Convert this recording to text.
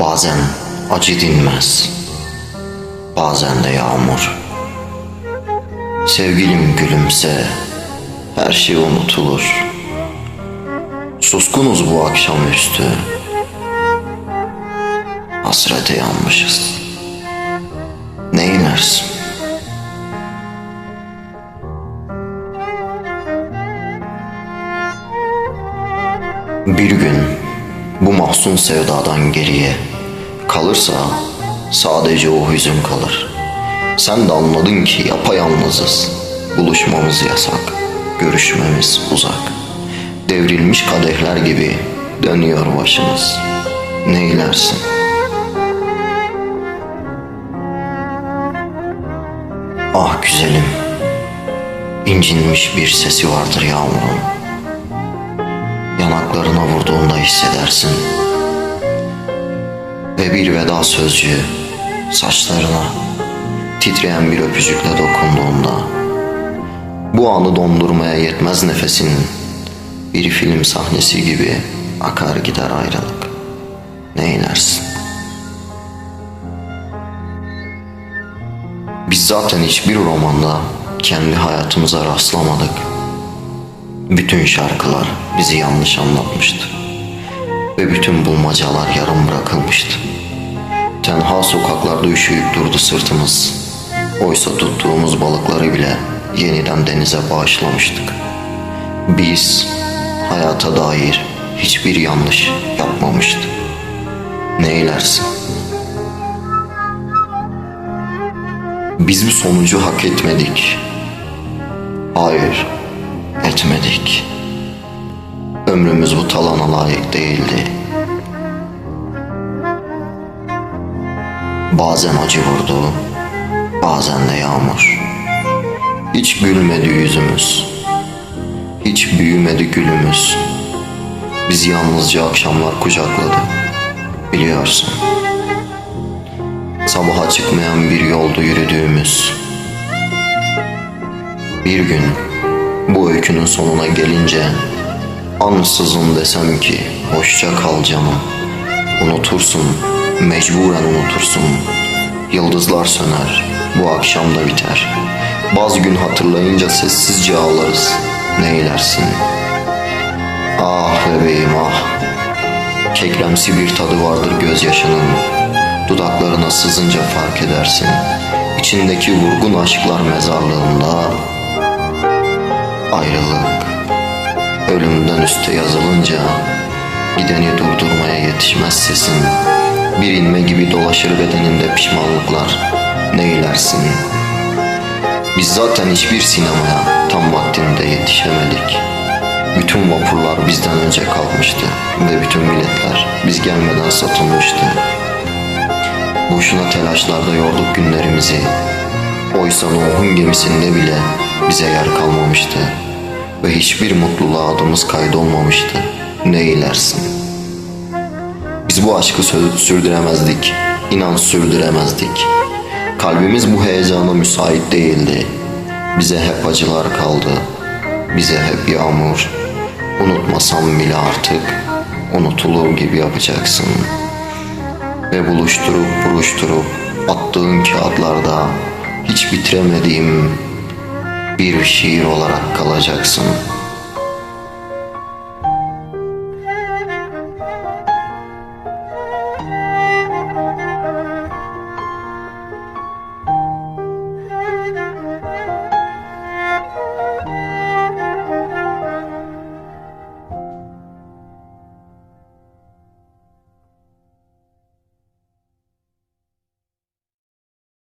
Bazen acı dinmez, bazen de yağmur. Sevgilim gülümse, her şey unutulur. Suskunuz bu akşamüstü, hasrete yanmışız. Neylersin? Bir gün bu mahzun sevdadan geriye kalırsa sadece o hüzün kalır. Sen de anladın ki yapayalnızız. Buluşmamız yasak, görüşmemiz uzak. Devrilmiş kadehler gibi dönüyor başımız. Neylersin? Ah güzelim, incinmiş bir sesi vardır yağmurun. Yanaklarına vurduğunda hissedersin. Ve bir veda sözcüğü saçlarına titreyen bir öpücükle dokunduğunda bu anı dondurmaya yetmez nefesin bir film sahnesi gibi akar gider ayrılık. Neylersin? Biz zaten hiçbir romanda kendi hayatımıza rastlamadık. Bütün şarkılar bizi yanlış anlatmıştı. Ve bütün bulmacalar yarım bırakılmıştı. Tenha sokaklarda üşüyüp durdu sırtımız. Oysa tuttuğumuz balıkları bile yeniden denize bağışlamıştık. Biz hayata dair hiçbir yanlış yapmamıştık. Neylersin? Biz bu sonucu hak etmedik. Hayır, etmedik. Ömrümüz bu talana layık değildi. Bazen acı vurdu, bazen de yağmur. Hiç gülmedi yüzümüz, hiç büyümedi gülümüz. Bizi yalnızca akşamlar kucakladı, biliyorsun. Sabaha çıkmayan bir yoldu yürüdüğümüz. Bir gün bu öykünün sonuna gelince ansızın desem ki hoşça kal canım. Unutursun, mecburen unutursun. Yıldızlar söner, bu akşam da biter. Bazı gün hatırlayınca sessizce ağlarız. Neylersin? Ah bebeğim ah. Kekremsi bir tadı vardır gözyaşının. Dudaklarına sızınca fark edersin. İçindeki vurgun aşklar mezarlığında ayrılık ölümden üste yazılınca gideni durdurmaya yetişmez sesin. Bir inme gibi dolaşır bedeninde pişmanlıklar. Neylersin? Biz zaten hiçbir sinemaya tam vaktinde yetişemedik. Bütün vapurlar bizden önce kalkmıştı ve bütün biletler biz gelmeden satılmıştı. Boşuna telaşlarda yorduk günlerimizi. Oysa Nuh'un gemisinde bile bize yer kalmamıştı. Ve hiçbir mutluluğa adımız kaydolmamıştı. Ne ilersin? Biz bu aşkı sürdüremezdik. İnan sürdüremezdik. Kalbimiz bu heyecana müsait değildi. Bize hep acılar kaldı. Bize hep yağmur. Unutmasam bile artık unutulur gibi yapacaksın ve buluşturup buruşturup attığın kağıtlarda hiç bitiremediğim bir şiir olarak kalacaksın.''